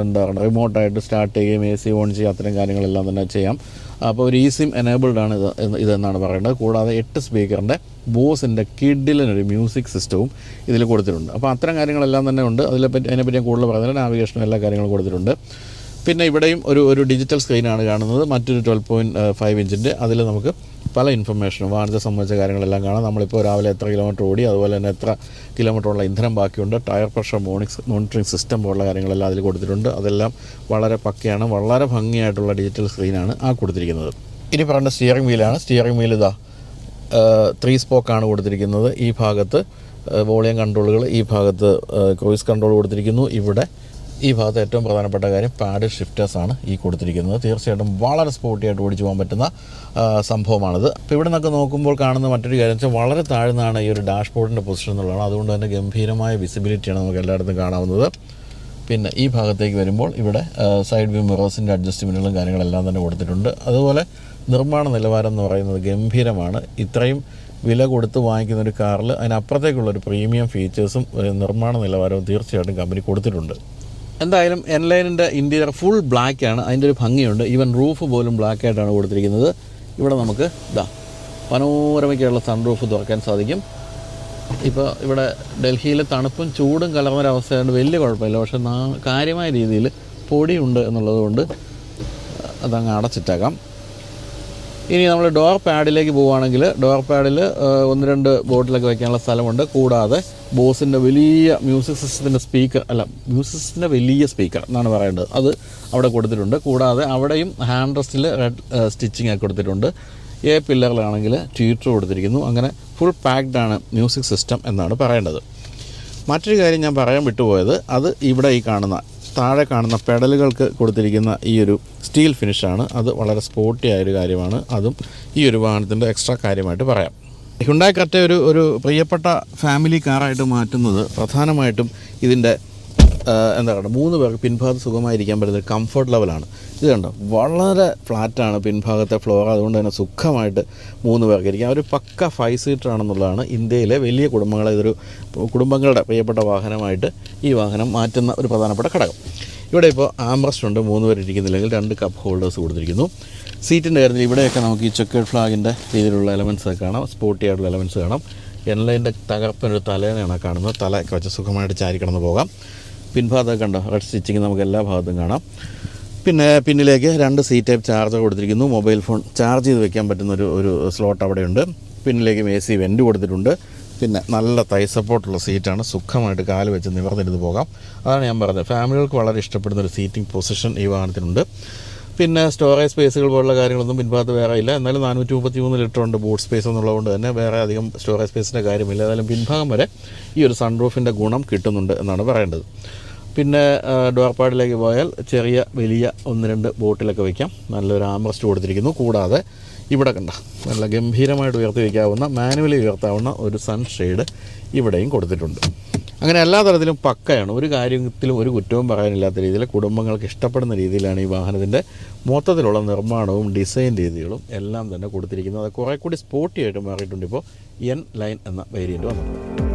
എന്താ പറയുക റിമോട്ടായിട്ട് സ്റ്റാർട്ട് ചെയ്യുകയും എ സി ഓൺ ചെയ്യുക അത്തരം കാര്യങ്ങളെല്ലാം തന്നെ ചെയ്യാം. അപ്പോൾ ഒരു ഈസിം എനേബിൾഡ് ആണ് ഇത് ഇതെന്നാണ് പറയുന്നത് കൂടാതെ എട്ട് സ്പീക്കറിന്റെ ബോസിന്റെ കിഡിലിനൊരു മ്യൂസിക് സിസ്റ്റവും ഇതിൽ കൊടുത്തിട്ടുണ്ട്. അപ്പോൾ അത്തരം കാര്യങ്ങളെല്ലാം തന്നെ ഉണ്ട്. അതിനെപ്പറ്റി അതിനെപ്പറ്റി ഞാൻ കൂടുതൽ പറയുന്നത് നാവിഗേഷനും എല്ലാ കാര്യങ്ങളും കൊടുത്തിട്ടുണ്ട്. പിന്നെ ഇവിടെയും ഒരു ഒരു ഡിജിറ്റൽ സ്ക്രീനാണ് കാണുന്നത്. മറ്റൊരു ട്വൽവ് പോയിന്റ് ഫൈവ് ഇഞ്ചിന്റെ അതിൽ നമുക്ക് പല ഇൻഫർമേഷനും വാഹനത്തെ സംബന്ധിച്ച കാര്യങ്ങളെല്ലാം കാണാം. നമ്മളിപ്പോൾ രാവിലെ എത്ര കിലോമീറ്റർ ഓടി അതുപോലെ തന്നെ എത്ര കിലോമീറ്ററുള്ള ഇന്ധനം ബാക്കിയുണ്ട്. ടയർ പ്രഷർ മോണിക്സ് മോണിറ്ററിംഗ് സിസ്റ്റം പോലുള്ള കാര്യങ്ങളെല്ലാം അതിൽ കൊടുത്തിട്ടുണ്ട്. അതെല്ലാം വളരെ പക്കയാണ്. വളരെ ഭംഗിയായിട്ടുള്ള ഡിജിറ്റൽ സ്ക്രീനാണ് ആ കൊടുത്തിരിക്കുന്നത്. ഇനി പറയേണ്ട സ്റ്റിയറിംഗ് വീലാണ് സ്റ്റിയറിംഗ് വീൽ ഇതാ ത്രീ സ്പോക്കാണ് കൊടുത്തിരിക്കുന്നത്. ഈ ഭാഗത്ത് വോളിയം കൺട്രോളുകൾ ഈ ഭാഗത്ത് ക്രൂയിസ് കൺട്രോൾ കൊടുത്തിരിക്കുന്നു. ഇവിടെ ഈ ഭാഗത്ത് ഏറ്റവും പ്രധാനപ്പെട്ട കാര്യം പാഡ് ഷിഫ്റ്റേഴ്സാണ് ഈ കൊടുത്തിരിക്കുന്നത്. തീർച്ചയായിട്ടും വളരെ സ്പോട്ടിയായിട്ട് ഓടിച്ചു പോകാൻ പറ്റുന്ന സംഭവമാണിത്. അപ്പോൾ ഇവിടെ നിന്നൊക്കെ നോക്കുമ്പോൾ കാണുന്ന മറ്റൊരു കാര്യം വെച്ചാൽ വളരെ താഴ്ന്നാണ് ഈ ഒരു ഡാഷ്ബോർഡിന്റെ പൊസിഷൻ എന്നുള്ളതാണ് അതുകൊണ്ട് തന്നെ ഗംഭീരമായ വിസിബിലിറ്റിയാണ് നമുക്ക് എല്ലായിടത്തും കാണാവുന്നത്. പിന്നെ ഈ ഭാഗത്തേക്ക് വരുമ്പോൾ ഇവിടെ സൈഡ് വ്യൂ മിറേഴ്സിന്റെ അഡ്ജസ്റ്റ്മെന്റുകളും കാര്യങ്ങളെല്ലാം തന്നെ കൊടുത്തിട്ടുണ്ട്. അതുപോലെ നിർമ്മാണ നിലവാരം എന്ന് പറയുന്നത് ഗംഭീരമാണ്. ഇത്രയും വില കൊടുത്ത് വാങ്ങിക്കുന്ന ഒരു കാറിൽ അതിനപ്പുറത്തേക്കുള്ള ഒരു പ്രീമിയം ഫീച്ചേഴ്സും നിർമ്മാണ നിലവാരവും തീർച്ചയായിട്ടും കമ്പനി കൊടുത്തിട്ടുണ്ട്. എന്തായാലും എൻലൈനിന്റെ ഇന്റീരിയർ ഫുൾ ബ്ലാക്ക് ആണ്. അതിന്റെ ഒരു ഭംഗിയുണ്ട്. ഈവൻ റൂഫ് പോലും ബ്ലാക്ക് ആയിട്ടാണ് കൊടുത്തിരിക്കുന്നത്. ഇവിടെ നമുക്ക് ഇതാ മനോരമയ്ക്കുള്ള സൺറൂഫ് തുറക്കാൻ സാധിക്കും. ഇപ്പോൾ ഇവിടെ ഡൽഹിയിലെ തണുപ്പും ചൂടും കലർന്നൊരവസ്ഥയുണ്ട് വലിയ കുഴപ്പമില്ല. പക്ഷേ നാ- കാര്യമായ രീതിയിൽ പൊടിയുണ്ട് എന്നുള്ളത് കൊണ്ട് അതങ്ങ് അടച്ചിട്ടേക്കാം. ഇനി നമ്മൾ ഡോർ പാഡിലേക്ക് പോവുകയാണെങ്കിൽ ഡോർ പാഡിൽ ഒന്ന് രണ്ട് ബോട്ടിലൊക്കെ വയ്ക്കാനുള്ള സ്ഥലമുണ്ട്. കൂടാതെ ബോസിന്റെ വലിയ മ്യൂസിക് സിസ്റ്റത്തിന്റെ സ്പീക്കർ അല്ല മ്യൂസിക് സിസ്റ്റത്തിന്റെ വലിയ സ്പീക്കർ എന്നാണ് പറയേണ്ടത്. അത് അവിടെ കൊടുത്തിട്ടുണ്ട്. കൂടാതെ അവിടെയും ഹാൻഡ് റെസ്റ്റിൽ റെഡ് സ്റ്റിച്ചിങ് ഒക്കെ കൊടുത്തിട്ടുണ്ട്. എ പില്ലറിലാണെങ്കിൽ ട്വീറ്റർ കൊടുത്തിരിക്കുന്നു. അങ്ങനെ ഫുൾ പാക്ഡ് ആണ് മ്യൂസിക് സിസ്റ്റം എന്നാണ് പറയേണ്ടത്. മറ്റൊരു കാര്യം ഞാൻ പറയാൻ വിട്ടുപോയത് അത് ഇവിടെ ഈ കാണുന്ന താഴെ കാണുന്ന പെഡലുകൾക്ക് കൊടുത്തിരിക്കുന്ന ഈ ഒരു സ്റ്റീൽ ഫിനിഷാണ് അത് വളരെ സ്പോർട്ടി ആയൊരു കാര്യമാണ്. അതും ഈ ഒരു വാഹനത്തിന്റെ എക്സ്ട്രാ കാര്യമായിട്ട് പറയാം. ഹുണ്ടായി കറക്റ്റ് ഒരു ഒരു പ്രിയപ്പെട്ട ഫാമിലി കാറായിട്ട് മാറ്റുന്നത് പ്രധാനമായിട്ടും ഇതിന്റെ എന്താ പറയുക മൂന്ന് പേർക്ക് പിൻഭാഗത്ത് സുഖമായിരിക്കാൻ പറ്റുന്ന ഒരു കംഫർട്ട് ലെവലാണ് ഇത് കണ്ടോ? വളരെ ഫ്ലാറ്റാണ് പിൻഭാഗത്തെ ഫ്ലോർ അതുകൊണ്ട് തന്നെ സുഖമായിട്ട് മൂന്ന് പേർക്ക് ഇരിക്കാം. ഒരു പക്ക ഫൈവ് സീറ്റർ ആണെന്നുള്ളതാണ് ഇന്ത്യയിലെ വലിയ കുടുംബങ്ങളെ ഇതൊരു കുടുംബങ്ങളുടെ പ്രിയപ്പെട്ട വാഹനമായിട്ട് ഈ വാഹനം മാറ്റുന്ന ഒരു പ്രധാനപ്പെട്ട ഘടകം. ഇവിടെ ഇപ്പോൾ ആംബ്രസ്റ്റ് ഉണ്ട് മൂന്ന് പേർ ഇരിക്കുന്നില്ലെങ്കിൽ രണ്ട് കപ്പ് ഹോൾഡേഴ്സ് കൊടുത്തിരിക്കുന്നു. സീറ്റിന്റെ കാര്യത്തിൽ ഇവിടെയൊക്കെ നമുക്ക് ഈ ചെക്കേഡ് ഫ്ലാഗിന്റെ രീതിയിലുള്ള എലമെൻസ് കാണാം. സ്പോർട്ടി ആയിട്ടുള്ള എലമെൻസ് കാണാം. എൻലൈന്റെ തകർപ്പനൊരു തലേനെയാണ് കാണുന്നത്. തലയൊക്കെ വെച്ച് സുഖമായിട്ട് ചാരി കിടന്ന് പോകാം. പിൻഭാഗത്തൊക്കെ കണ്ടോ? റെഡ് സ്റ്റിച്ചിങ് നമുക്ക് എല്ലാ ഭാഗത്തും കാണാം. പിന്നെ പിന്നിലേക്ക് രണ്ട് സി ടൈപ്പ് ചാർജർ കൊടുത്തിരിക്കുന്നു. മൊബൈൽ ഫോൺ ചാർജ് ചെയ്ത് വെക്കാൻ പറ്റുന്ന ഒരു ഒരു സ്ലോട്ട് അവിടെയുണ്ട്. പിന്നിലേക്കും എ സി വെന്റ് കൊടുത്തിട്ടുണ്ട്. പിന്നെ നല്ല തൈ സപ്പോർട്ടുള്ള സീറ്റാണ് സുഖമായിട്ട് കാൽ വെച്ച് നിവർന്നിരുന്ന് പോകാം. അതാണ് ഞാൻ പറഞ്ഞത്. ഫാമിലികൾക്ക് വളരെ ഇഷ്ടപ്പെടുന്ന ഒരു സീറ്റിംഗ് പൊസിഷൻ ഈ വാഹനത്തിനുണ്ട്. പിന്നെ സ്റ്റോറേജ് സ്പേസുകൾ പോലുള്ള കാര്യങ്ങളൊന്നും പിൻഭാഗത്ത് വേറെ ഇല്ല. എന്നാലും നാനൂറ്റി മുപ്പത്തി മൂന്ന് ലിറ്റർ ഉണ്ട് ബൂട്ട് സ്പേസ് എന്നുള്ളതുകൊണ്ട് തന്നെ വേറെ അധികം സ്റ്റോറേജ് സ്പേസിന്റെ കാര്യമില്ല. ഏതായാലും പിൻഭാഗം വരെ ഈ ഒരു സൺറൂഫിന്റെ ഗുണം കിട്ടുന്നുണ്ട് എന്നാണ് പറയേണ്ടത്. പിന്നെ ഡോർപാടിലേക്ക് പോയാൽ ചെറിയ വലിയ ഒന്ന് രണ്ട് ബോട്ടിലൊക്കെ വയ്ക്കാം നല്ലൊരു ആംബ്രസ്റ്റ് കൊടുത്തിരിക്കുന്നു. കൂടാതെ ഇവിടെ കണ്ട നല്ല ഗംഭീരമായിട്ട് ഉയർത്തി വയ്ക്കാവുന്ന മാനുവലി ഉയർത്താവുന്ന ഒരു സൺഷെയ്ഡ് ഇവിടെയും കൊടുത്തിട്ടുണ്ട്. അങ്ങനെ എല്ലാ തരത്തിലും പക്കയാണ്. ഒരു കാര്യത്തിലും ഒരു കുറ്റവും പറയാനില്ലാത്ത രീതിയിൽ കുടുംബങ്ങൾക്ക് ഇഷ്ടപ്പെടുന്ന രീതിയിലാണ് ഈ വാഹനത്തിന്റെ മൊത്തത്തിലുള്ള നിർമ്മാണവും ഡിസൈൻ രീതികളും എല്ലാം തന്നെ കൊടുത്തിരിക്കുന്നത്. അത് കുറേ കൂടി സ്പോർട്ടി ആയിട്ട് മാറിയിട്ടുണ്ട് ഇപ്പോൾ എൻ ലൈൻ എന്ന വേരിയന്റ് വന്നത്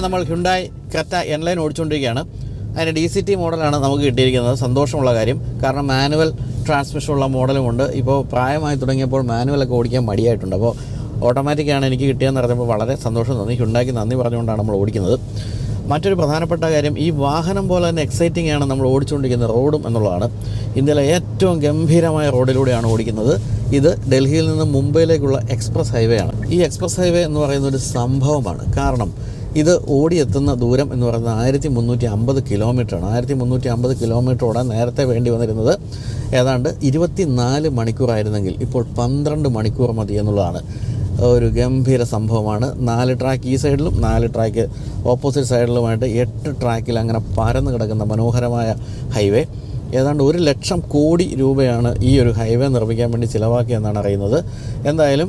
നമ്മൾ ഹ്യുണ്ടായി ക്രെറ്റ എൻലൈൻ ഓടിച്ചുകൊണ്ടിരിക്കുകയാണ്. അതിന്റെ ഡി സി ടി മോഡലാണ് നമുക്ക് കിട്ടിയിരിക്കുന്നത്. സന്തോഷമുള്ള കാര്യം. കാരണം മാനുവൽ ട്രാൻസ്മിഷൻ ട്രാൻസ്മിഷനുള്ള മോഡലുമുണ്ട് ഇപ്പോൾ പ്രായമായി തുടങ്ങിയപ്പോൾ മാനുവലൊക്കെ ഓടിക്കാൻ മടിയായിട്ടുണ്ട്. അപ്പോൾ ഓട്ടോമാറ്റിക്കാണ് എനിക്ക് കിട്ടിയതെന്ന് പറഞ്ഞപ്പോൾ വളരെ സന്തോഷം തോന്നി. ഹ്യുണ്ടായിക്ക് നന്ദി പറഞ്ഞുകൊണ്ടാണ് നമ്മൾ ഓടിക്കുന്നത്. മറ്റൊരു പ്രധാനപ്പെട്ട കാര്യം ഈ വാഹനം പോലെ തന്നെ എക്സൈറ്റിംഗ് ആണ് നമ്മൾ ഓടിച്ചുകൊണ്ടിരിക്കുന്ന റോഡും എന്നുള്ളതാണ്. ഇന്ത്യയിലെ ഏറ്റവും ഗംഭീരമായ റോഡിലൂടെയാണ് ഓടിക്കുന്നത്. ഇത് ഡൽഹിയിൽ നിന്ന് മുംബൈയിലേക്കുള്ള എക്സ്പ്രസ് ഹൈവേ ആണ്. ഈ എക്സ്പ്രസ് ഹൈവേ എന്ന് പറയുന്ന ഒരു സംഭവമാണ്. കാരണം ഇത് ഓടിയെത്തുന്ന ദൂരം എന്ന് പറയുന്നത് ആയിരത്തി മുന്നൂറ്റി അമ്പത് കിലോമീറ്ററാണ്. ആയിരത്തി മുന്നൂറ്റി അമ്പത് കിലോമീറ്റർ ഓടാൻ നേരത്തെ വേണ്ടി വന്നിരുന്നത് ഏതാണ്ട് ഇരുപത്തി നാല് മണിക്കൂറായിരുന്നെങ്കിൽ ഇപ്പോൾ പന്ത്രണ്ട് മണിക്കൂർ മതി എന്നുള്ളതാണ്. ഒരു ഗംഭീര സംഭവമാണ്. നാല് ട്രാക്ക് ഈ സൈഡിലും നാല് ട്രാക്ക് ഓപ്പോസിറ്റ് സൈഡിലുമായിട്ട് എട്ട് ട്രാക്കിൽ അങ്ങനെ പരന്ന് കിടക്കുന്ന മനോഹരമായ ഹൈവേ. ഏതാണ്ട് ഒരു ലക്ഷം കോടി രൂപയാണ് ഈ ഒരു ഹൈവേ നിർമ്മിക്കാൻ വേണ്ടി ചിലവാക്കിയെന്നാണ് അറിയുന്നത്. എന്തായാലും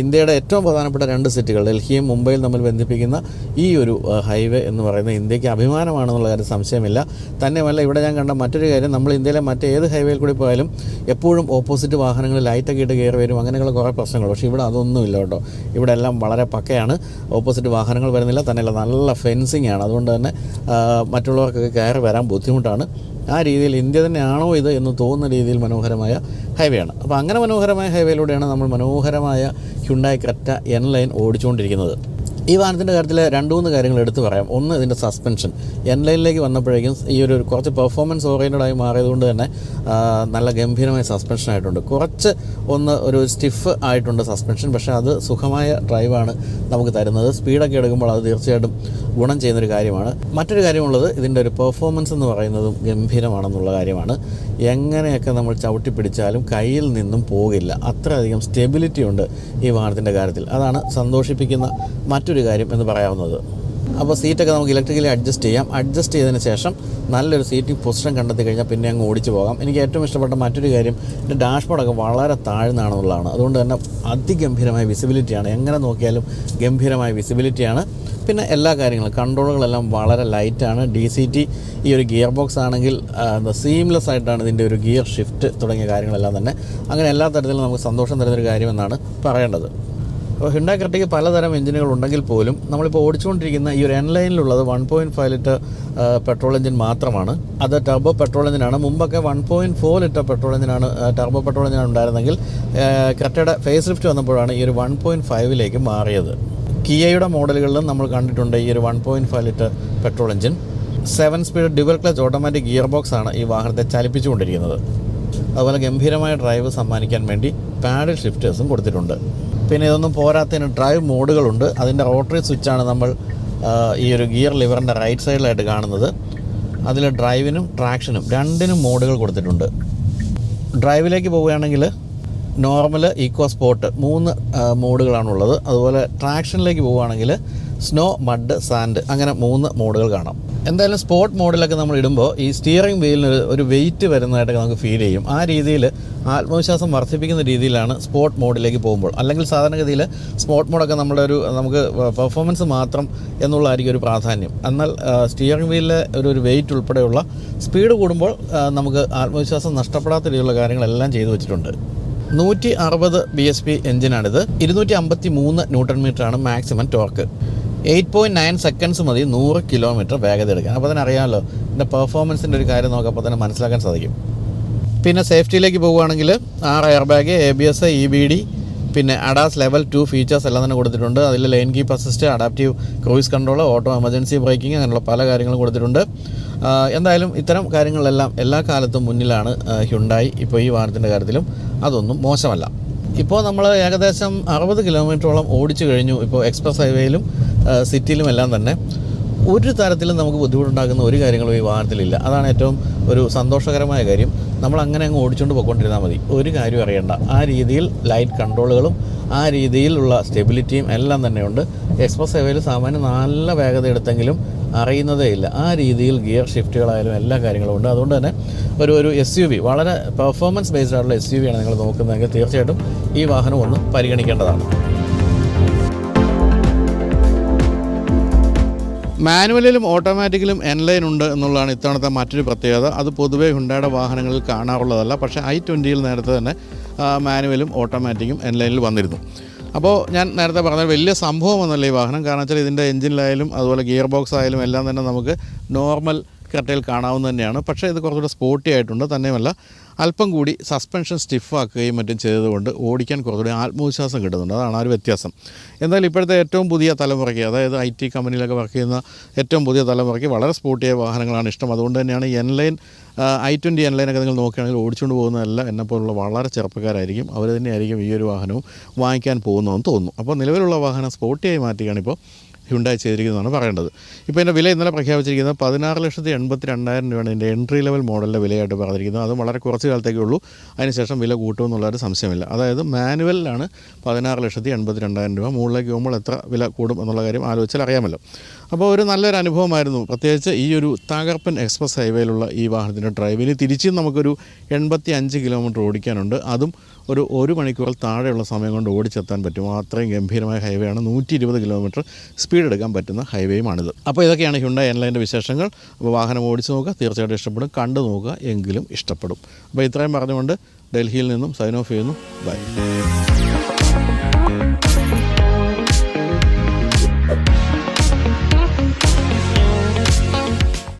ഇന്ത്യയുടെ ഏറ്റവും പ്രധാനപ്പെട്ട രണ്ട് സിറ്റികൾ ഡൽഹിയും മുംബൈയും തമ്മിൽ ബന്ധിപ്പിക്കുന്ന ഈ ഒരു ഹൈവേ എന്ന് പറയുന്നത് ഇന്ത്യയ്ക്ക് അഭിമാനമാണെന്നുള്ള കാര്യം സംശയമില്ല. തന്നെയുമല്ല ഇവിടെ ഞാൻ കണ്ട മറ്റൊരു കാര്യം നമ്മൾ ഇന്ത്യയിലെ മറ്റേത് ഹൈവേയിൽ കൂടി പോയാലും എപ്പോഴും ഓപ്പോസിറ്റ് വാഹനങ്ങൾ ലൈറ്റൊക്കെ ഇട്ട് കയറി വരും അങ്ങനെയുള്ള കുറേ പ്രശ്നങ്ങൾ. പക്ഷേ ഇവിടെ അതൊന്നുമില്ല കേട്ടോ. ഇവിടെ എല്ലാം വളരെ പക്കയാണ്. ഓപ്പോസിറ്റ് വാഹനങ്ങൾ വരുന്നില്ല തന്നെയല്ല നല്ല ഫെൻസിങ് ആണ്. അതുകൊണ്ട് തന്നെ മറ്റുള്ളവർക്കൊക്കെ കയറി വരാൻ ബുദ്ധിമുട്ടാണ്. ആ രീതിയിൽ ഇന്ത്യ തന്നെയാണോ ഇത് എന്ന് തോന്നുന്ന രീതിയിൽ മനോഹരമായ ഹൈവേ ആണ്. അപ്പോൾ അങ്ങനെ മനോഹരമായ ഹൈവേയിലൂടെയാണ് നമ്മൾ മനോഹരമായ ഹ്യുണ്ടായി കറ്റ എൻ ലൈൻ ഓടിച്ചുകൊണ്ടിരിക്കുന്നത്. ഈ വാഹനത്തിന്റെ കാര്യത്തിൽ രണ്ട് മൂന്ന് കാര്യങ്ങൾ എടുത്തു പറയാം. ഒന്ന് ഇതിന്റെ സസ്പെൻഷൻ എൻ ലൈനിലേക്ക് വന്നപ്പോഴേക്കും ഈ ഒരു കുറച്ച് പെർഫോമൻസ് ഓറിയന്റഡ് ആയി മാറിയതുകൊണ്ട് തന്നെ നല്ല ഗംഭീരമായ സസ്പെൻഷൻ ആയിട്ടുണ്ട്. കുറച്ച് ഒന്ന് ഒരു സ്റ്റിഫ് ആയിട്ടുണ്ട് സസ്പെൻഷൻ പക്ഷേ അത് സുഖമായ ഡ്രൈവാണ് നമുക്ക് തരുന്നത്. സ്പീഡൊക്കെ എടുക്കുമ്പോൾ അത് തീർച്ചയായിട്ടും ഗുണം ചെയ്യുന്നൊരു കാര്യമാണ്. മറ്റൊരു കാര്യമുള്ളത് ഇതിന്റെ ഒരു പെർഫോമൻസ് എന്ന് പറയുന്നതും ഗംഭീരമാണെന്നുള്ള കാര്യമാണ്. എങ്ങനെയൊക്കെ നമ്മൾ ചവിട്ടി പിടിച്ചാലും കയ്യിൽ നിന്നും പോകില്ല. അത്രയധികം സ്റ്റെബിലിറ്റി ഉണ്ട് ഈ വാഹനത്തിന്റെ കാര്യത്തിൽ. അതാണ് സന്തോഷിപ്പിക്കുന്ന മറ്റൊരു കാര്യം എന്ന് പറയാവുന്നത്. അപ്പോൾ സീറ്റൊക്കെ നമുക്ക് ഇലക്ട്രിക്കലി അഡ്ജസ്റ്റ് ചെയ്യാം. അഡ്ജസ്റ്റ് ചെയ്തതിന് ശേഷം നല്ലൊരു സീറ്റിംഗ് പൊസിഷൻ കണ്ടെത്തി കഴിഞ്ഞാൽ പിന്നെ അങ്ങ് ഓടിച്ചു പോകാം. എനിക്ക് ഏറ്റവും ഇഷ്ടപ്പെട്ട മറ്റൊരു കാര്യം എന്റെ ഡാഷ്ബോർഡൊക്കെ വളരെ താഴ്ന്നാണെന്നുള്ളതാണ്. അതുകൊണ്ട് തന്നെ അതിഗംഭീരമായ വിസിബിലിറ്റിയാണ് എങ്ങനെ നോക്കിയാലും ഗംഭീരമായ വിസിബിലിറ്റിയാണ് പിന്നെ എല്ലാ കാര്യങ്ങളും കൺട്രോളുകളെല്ലാം വളരെ ലൈറ്റാണ് ഡി സി ടി ഈ ഒരു ഗിയർ ബോക്സ് ആണെങ്കിൽ സീംലെസ് ആയിട്ടാണ് ഇതിന്റെ ഒരു ഗിയർ ഷിഫ്റ്റ് തുടങ്ങിയ കാര്യങ്ങളെല്ലാം തന്നെ. അങ്ങനെ എല്ലാ തരത്തിലും നമുക്ക് സന്തോഷം തരുന്നൊരു കാര്യമെന്നാണ് പറയേണ്ടത്. അപ്പോൾ ഹിണ്ടാ കർട്ടിക്ക് പലതരം എഞ്ചിനുകൾ ഉണ്ടെങ്കിൽ പോലും നമ്മളിപ്പോൾ ഓടിച്ചുകൊണ്ടിരിക്കുന്ന ഈ ഒരു N ലൈനിലുള്ളത് one point five litre petrol engine മാത്രമാണ്. അത് ടർബോ പെട്രോൾ എഞ്ചിനാണ് മുമ്പൊക്കെ one point four litre petrol എഞ്ചിനാണ് ടർബോ പെട്രോൾ എഞ്ചിനാണ് ഉണ്ടായിരുന്നെങ്കിൽ കർട്ടയുടെ ഫേസ് ലിഫ്റ്റ് വന്നപ്പോഴാണ് ഈ ഒരു വൺ പോയിന്റ് ഫൈവിലേക്ക് മാറിയത്. കിയയുടെ മോഡലുകളിലും നമ്മൾ കണ്ടിട്ടുണ്ട് ഈ ഒരു one point five litre petrol engine seven speed dual clutch automatic gear box ആണ് ഈ വാഹനത്തെ ചലിപ്പിച്ചുകൊണ്ടിരിക്കുന്നത്. അതുപോലെ ഗംഭീരമായ ഡ്രൈവ് സമ്മാനിക്കാൻ വേണ്ടി പാഡിൽ ഷിഫ്റ്റേഴ്സും കൊടുത്തിട്ടുണ്ട്. പിന്നെ ഇതൊന്നും പോരാത്തതിന് ഡ്രൈവ് മോഡുകളുണ്ട്. അതിന്റെ റോട്ടറി സ്വിച്ചാണ് നമ്മൾ ഈ ഒരു ഗിയർ ലിവറിന്റെ റൈറ്റ് സൈഡിലായിട്ട് കാണുന്നത്. അതിൽ ഡ്രൈവിനും ട്രാക്ഷനും രണ്ടിനും മോഡുകൾ കൊടുത്തിട്ടുണ്ട്. ഡ്രൈവിലേക്ക് പോവുകയാണെങ്കിൽ നോർമൽ ഈക്കോ സ്പോട്ട് മൂന്ന് മോഡുകളാണുള്ളത്. അതുപോലെ ട്രാക്ഷനിലേക്ക് പോവുകയാണെങ്കിൽ സ്നോ മഡ് സാൻഡ് അങ്ങനെ മൂന്ന് മോഡുകൾ കാണാം. എന്തായാലും സ്പോർട്ട് മോഡിലൊക്കെ നമ്മൾ ഇടുമ്പോൾ ഈ സ്റ്റിയറിംഗ് വീലിന് ഒരു- വെയിറ്റ് വരുന്നതായിട്ടൊക്കെ നമുക്ക് ഫീൽ ചെയ്യും. ആ രീതിയിൽ ആത്മവിശ്വാസം വർദ്ധിപ്പിക്കുന്ന രീതിയിലാണ് സ്പോർട്ട് മോഡിലേക്ക് പോകുമ്പോൾ. അല്ലെങ്കിൽ സാധാരണഗതിയിൽ സ്പോർട്ട് മോഡൊക്കെ നമ്മുടെ ഒരു നമുക്ക് പെർഫോമൻസ് മാത്രം എന്നുള്ളതായിരിക്കും ഒരു പ്രാധാന്യം. എന്നാൽ സ്റ്റിയറിംഗ് വീലിലെ ഒരു ഒരു വെയിറ്റ് ഉൾപ്പെടെയുള്ള സ്പീഡ് കൂടുമ്പോൾ നമുക്ക് ആത്മവിശ്വാസം നഷ്ടപ്പെടാത്ത രീതിയിലുള്ള കാര്യങ്ങളെല്ലാം ചെയ്തു വെച്ചിട്ടുണ്ട്. നൂറ്റി അറുപത് ബി എസ് പി എഞ്ചിനാണിത് ഇരുന്നൂറ്റി അമ്പത്തി മൂന്ന് ന്യൂട്ടൺ മീറ്ററാണ് maximum torque eight point nine seconds മതി നൂറ് കിലോമീറ്റർ വേഗത എടുക്കാൻ. അപ്പോൾ തന്നെ അറിയാമല്ലോ ഇതിന്റെ പെർഫോമൻസിന്റെ ഒരു കാര്യം നോക്കുമ്പോൾ തന്നെ മനസ്സിലാക്കാൻ സാധിക്കും. പിന്നെ സേഫ്റ്റിയിലേക്ക് പോവുകയാണെങ്കിൽ ആറ് air bag A B S E B D പിന്നെ അഡാസ് ലെവൽ ടു ഫീച്ചേഴ്സ് എല്ലാം തന്നെ കൊടുത്തിട്ടുണ്ട്. അതിൽ lane keep assist adaptive cruise control auto emergency braking അങ്ങനെയുള്ള പല കാര്യങ്ങളും കൊടുത്തിട്ടുണ്ട്. എന്തായാലും ഇത്തരം കാര്യങ്ങളെല്ലാം എല്ലാ കാലത്തും മുന്നിലാണ് ഹ്യുണ്ടായി ഇപ്പോൾ ഈ വാഹനത്തിന്റെ കാര്യത്തിലും. അതൊന്നും മോശമല്ല. ഇപ്പോൾ നമ്മൾ ഏകദേശം അറുപത് കിലോമീറ്ററോളം ഓടിച്ചു കഴിഞ്ഞു ഇപ്പോൾ എക്സ്പ്രസ് ഹൈവേയിലും സിറ്റിയിലും എല്ലാം തന്നെ. ഒരു തരത്തിലും നമുക്ക് ബുദ്ധിമുട്ടുണ്ടാക്കുന്ന ഒരു കാര്യങ്ങളും ഈ വാഹനത്തിലില്ല. അതാണ് ഏറ്റവും ഒരു സന്തോഷകരമായ കാര്യം. നമ്മൾ അങ്ങനെ അങ്ങ് ഓടിച്ചുകൊണ്ട് പോയിക്കൊണ്ടിരുന്നാൽ മതി. ഒരു കാര്യം അറിയണ്ട. ആ രീതിയിൽ ലൈറ്റ് കൺട്രോളുകളും ആ രീതിയിലുള്ള സ്റ്റെബിലിറ്റിയും എല്ലാം തന്നെയുണ്ട്. എക്സ്പ്രസ് ഹൈവേയിൽ സാമാന്യം നല്ല വേഗത എടുത്തെങ്കിലും അറിയുന്നതേ ഇല്ല. ആ രീതിയിൽ ഗിയർ ഷിഫ്റ്റുകളായാലും എല്ലാ കാര്യങ്ങളും ഉണ്ട്. അതുകൊണ്ട് തന്നെ ഒരു ഒരു എസ് യു വി വളരെ പെർഫോമൻസ് ബേസ്ഡ് ആയിട്ടുള്ള എസ് യു വി ആണ് നിങ്ങൾ നോക്കുന്നതെങ്കിൽ തീർച്ചയായിട്ടും ഈ വാഹനം ഒന്ന് പരിഗണിക്കേണ്ടതാണ്. മാനുവലിലും ഓട്ടോമാറ്റിക്കലും എൻലൈൻ ഉണ്ട് എന്നുള്ളതാണ് ഇത്തവണത്തെ മറ്റൊരു പ്രത്യേകത. അത് പൊതുവേ ഹുണ്ടായുടെ വാഹനങ്ങളിൽ കാണാറുള്ളതല്ല. പക്ഷേ ഐ ട്വന്റിയിൽ നേരത്തെ തന്നെ മാനുവലും ഓട്ടോമാറ്റിക്കും എൻലൈനിൽ വന്നിരുന്നു. അപ്പോൾ ഞാൻ നേരത്തെ പറഞ്ഞ വലിയ സംഭവമൊന്നുമല്ല ഈ വാഹനം. കാരണം വെച്ചാൽ ഇതിന്റെ എഞ്ചിനിലായാലും അതുപോലെ ഗിയർ ബോക്സ് ആയാലും എല്ലാം തന്നെ നമുക്ക് നോർമൽ കട്ടയിൽ കാണാവുന്ന തന്നെയാണ്. പക്ഷേ ഇത് കുറച്ചുകൂടെ സ്പോർട്ടി ആയിട്ടുണ്ട്. തന്നെയുമല്ല. അല്പം കൂടി സസ്പെൻഷൻ സ്റ്റിഫാക്കുകയും മറ്റും ചെയ്തതുകൊണ്ട് ഓടിക്കാൻ കുറച്ചുകൂടി ആത്മവിശ്വാസം കിട്ടുന്നുണ്ട്. അതാണ് ആ ഒരു വ്യത്യാസം. എന്തായാലും ഇപ്പോഴത്തെ ഏറ്റവും പുതിയ തലമുറയ്ക്ക് അതായത് ഐ ടി കമ്പനിയിലൊക്കെ വർക്ക് ചെയ്യുന്ന ഏറ്റവും പുതിയ തലമുറയ്ക്ക് വളരെ സ്പോർട്ടിയായ വാഹനങ്ങളാണ് ഇഷ്ടം. അതുകൊണ്ട് തന്നെയാണ് N line I twenty N ലൈനൊക്കെ നിങ്ങൾ നോക്കുകയാണെങ്കിൽ ഓടിച്ചുകൊണ്ട് പോകുന്നതല്ല എന്നെപ്പോലുള്ള വളരെ ചെറുപ്പക്കാരായിരിക്കും. അവർ തന്നെയായിരിക്കും ഈ ഒരു വാഹനവും വാങ്ങിക്കാൻ പോകുന്നതെന്ന് തോന്നുന്നു. അപ്പോൾ നിലവിലുള്ള വാഹനം സ്പോർട്ടിയായി മാറ്റുകയാണ് ഇപ്പോൾ ഹ്യുണ്ടായി ചെയ്തിരിക്കുന്നതാണ് പറയേണ്ടത്. ഇപ്പോൾ ഇതിന്റെ വില ഇന്നലെ പ്രഖ്യാപിച്ചിരിക്കുന്നത് പതിനാറ് ലക്ഷത്തി എൺപത്തി രണ്ടായിരം രൂപയാണ്. ഇതിന്റെ എൻട്രി ലെവൽ മോഡലിന്റെ വിലയായിട്ട് പറഞ്ഞിരിക്കുന്നത്. അത് വളരെ കുറച്ച് കാലത്തേക്കേ ഉള്ളൂ. അതിനുശേഷം വില കൂട്ടുമെന്നുള്ളൊരു സംശയമില്ല. അതായത് മാനുവലിലാണ് പതിനാറ് ലക്ഷത്തി എൺപത്തി രണ്ടായിരം രൂപ. മുകളിലേക്ക് പോകുമ്പോൾ എത്ര വില കൂടും എന്നുള്ള കാര്യം ആലോചിച്ചാൽ അറിയാമല്ലോ. അപ്പോൾ ഒരു നല്ലൊരു അനുഭവമായിരുന്നു. പ്രത്യേകിച്ച് ഈ ഒരു തകർപ്പൻ എക്സ്പ്രസ് ഹൈവേയിലുള്ള ഈ വാഹനത്തിന്റെ ഡ്രൈവിന് തിരിച്ചും നമുക്കൊരു എൺപത്തി അഞ്ച് കിലോമീറ്റർ ഓടിക്കാനുണ്ട്. അതും ഒരു ഒരു മണിക്കൂർ താഴെയുള്ള സമയം കൊണ്ട് ഓടിച്ചെത്താൻ പറ്റും. അത്രയും ഗംഭീരമായ ഹൈവേ ആണ് നൂറ്റി ഇരുപത് കിലോമീറ്റർ സ്പീഡ് എടുക്കാൻ പറ്റുന്ന ഹൈവേയുമാണിത്. അപ്പോൾ ഇതൊക്കെയാണ് ഹ്യുണ്ടായി എൻലൈന്റെ വിശേഷങ്ങൾ. അപ്പോൾ വാഹനം ഓടിച്ചു നോക്കുക തീർച്ചയായിട്ടും ഇഷ്ടപ്പെടും. കണ്ടു നോക്കുക എങ്കിലും ഇഷ്ടപ്പെടും. അപ്പോൾ ഇത്രയും പറഞ്ഞുകൊണ്ട് ഡൽഹിയിൽ നിന്നും സൈൻ ഓഫ് ചെയ്യുന്നു. ബൈ.